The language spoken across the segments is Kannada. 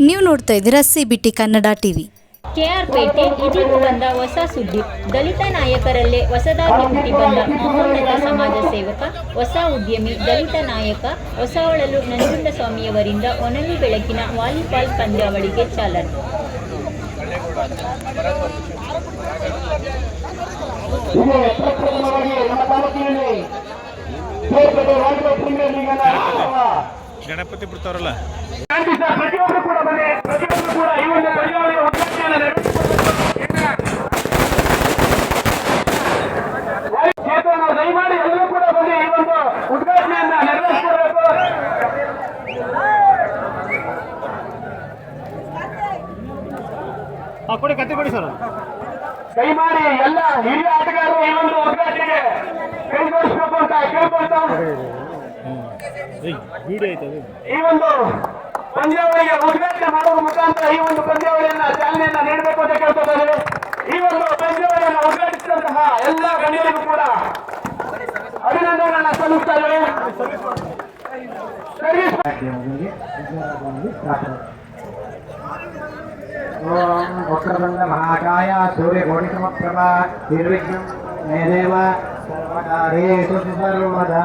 ನೋಡ್ತಾ ಇದ್ದೀರಾ C B T Kannada TV KR Pete ಇದೀಗ ಬಂದ ಹೊಸ ಸುದ್ದಿ ದಲಿತ ನಾಯಕರಲ್ಲೇ ಹೊಸದಾಗಿ ಹುಟ್ಟಿ ಬಂದ ಮಹೋನ್ನತ ಸಮಾಜ ಸೇವಕ ಹೊಸ ಉದ್ಯಮಿ ದಲಿತ ನಾಯಕ ಹೊಸಹೊಳಲು ನಂಜುಂಡಸ್ವಾಮಿಯವರಿಂದ ಒನಲಿ ಬೆಳಕಿನ ವಾಲಿಬಾಲ್ ಪಂದ್ಯಾವಳಿಗೆ ಚಾಲನೆ ಪ್ರೀಮಿಯರ್ ಲೀಗ್ ಅನ್ನ ಆರಂಭ. ಗಣಪತಿ ಬಿಡ್ತಾರಲ್ಲ. ದಯಮಾಡಿ ಎಲ್ಲರೂ ಕೂಡ ಬನ್ನಿ. ಈ ಒಂದು ಉದ್ಘಾಟನೆಯನ್ನ ನೆರವೇರಿಸಬೇಕು. ಹಾಂ ಕೊಡಿ ಕತ್ತಿ ಕೊಡಿ ಸರ್. ದಯಮಾಡಿ ಎಲ್ಲ ಹಿರಿಯ ಆಟಗಾರರು ಈ ಒಂದು ಉದ್ಘಾಟನೆಗೆ ಕೈ ಜೋಡಿಸಬೇಕು ಅಂತ ಕೇಳ್ಕೊಳ್ತಾ ಈ ಒಂದು ಪಂದ್ಯಾವಳಿಗೆ ಉದ್ಘಾಟನೆ ಮಾಡುವ ಮುಖಾಂತರ ಈ ಒಂದು ಪಂದ್ಯಾವಳಿಯನ್ನ ಚಾಲನೆಯನ್ನ ನೀಡಬೇಕು ಅಂತ ಕೇಳ್ಕೊತಾರೆ ಈ ಒಂದು ಪಂದ್ಯಾವಳಿಯನ್ನು ಉದ್ಘಾಟಿಸಿದಂತಹ ಎಲ್ಲ ಗಣ್ಯರಿಗೂ ಕೂಡ ಅಭಿನಂದನೆಗಳನ್ನ ಸಲ್ಲಿಸ್ತಾರೆ ಸರ್ವಿಸ್ ಓಂ ವಕ್ರತುಂಡ ಮಹಾಕಾಯ ಸೂರ್ಯ โก ಣಿತಮ ಪ್ರಭಾ ನಿರ್ವಿಘ್ನ ಮೇದೇವ ಸರ್ವಕಾರ್ಯೇಷು ಸರ್ವದಾ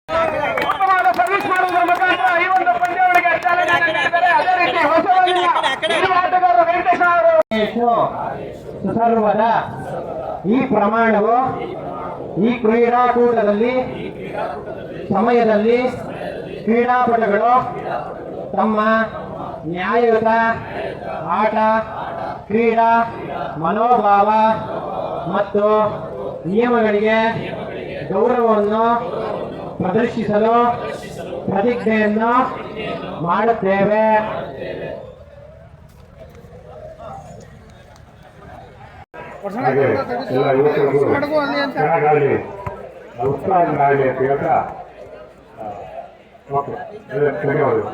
ಅವರು ಸರ್ವದ ಈ ಪ್ರಮಾಣವು ಈ ಕ್ರೀಡಾಕೂಟದಲ್ಲಿ, ಸಮಯದಲ್ಲಿ ಕ್ರೀಡಾಪಟುಗಳು ತಮ್ಮ ನ್ಯಾಯಯುತ ಆಟ, ಕ್ರೀಡಾ ಮನೋಭಾವ ಮತ್ತು ನಿಯಮಗಳಿಗೆ ಗೌರವವನ್ನು ಪ್ರದರ್ಶಿಸಲು ಪ್ರತಿಜ್ಞೆಯನ್ನು ಮಾಡುತ್ತೇವೆ. ಹಾಗೆ ಎಲ್ಲ ಯುವಕರಿಗೂ ಚೆನ್ನಾಗಾಗಲಿ. ಉತ್ಸಾಹನಾಗಲಿ ಅಂತ ಹೇಳ್ತಾ ಆ, ಓಕೆ. ಎಲ್ಲ ಧನ್ಯವಾದಗಳು.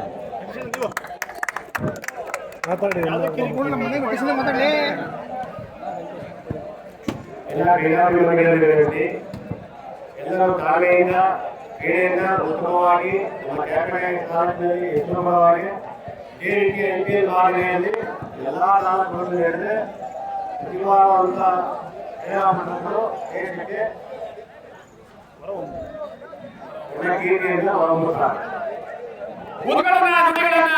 ಎಲ್ಲ ಕ್ರೀಡಾಭಿಮಾನಿಗಳಲ್ಲಿ ಎಲ್ಲರೂ ತಾಳ್ಮೆಯಿಂದ ಕ್ರೀಡೆಯಿಂದ ಉತ್ತಮವಾಗಿ ನಮ್ಮ ಕ್ಯಾಟಗರಿ ಸ್ಥಾನದಲ್ಲಿ ಉತ್ತಮವಾಗಿ ಈ ರೀತಿಯ ಎಂ ಪಿ ಎಲ್ ಮಾದರಿಯಲ್ಲಿ ಎಲ್ಲ ತಾಲೂಕುಗಳನ್ನು ಹಿಡಿದು ಪ್ರತಿಭಾವಂತ ಕ್ರೀಡಾಪಟುಗಳು ದೇಶಕ್ಕೆ ಕೀರ್ತಿಯಿಂದ ಹೊರಹೊಮ್ಮುತ್ತಾರೆ ಉದ್ಘಾಟನಾ ನುಡಿಗಳನ್ನ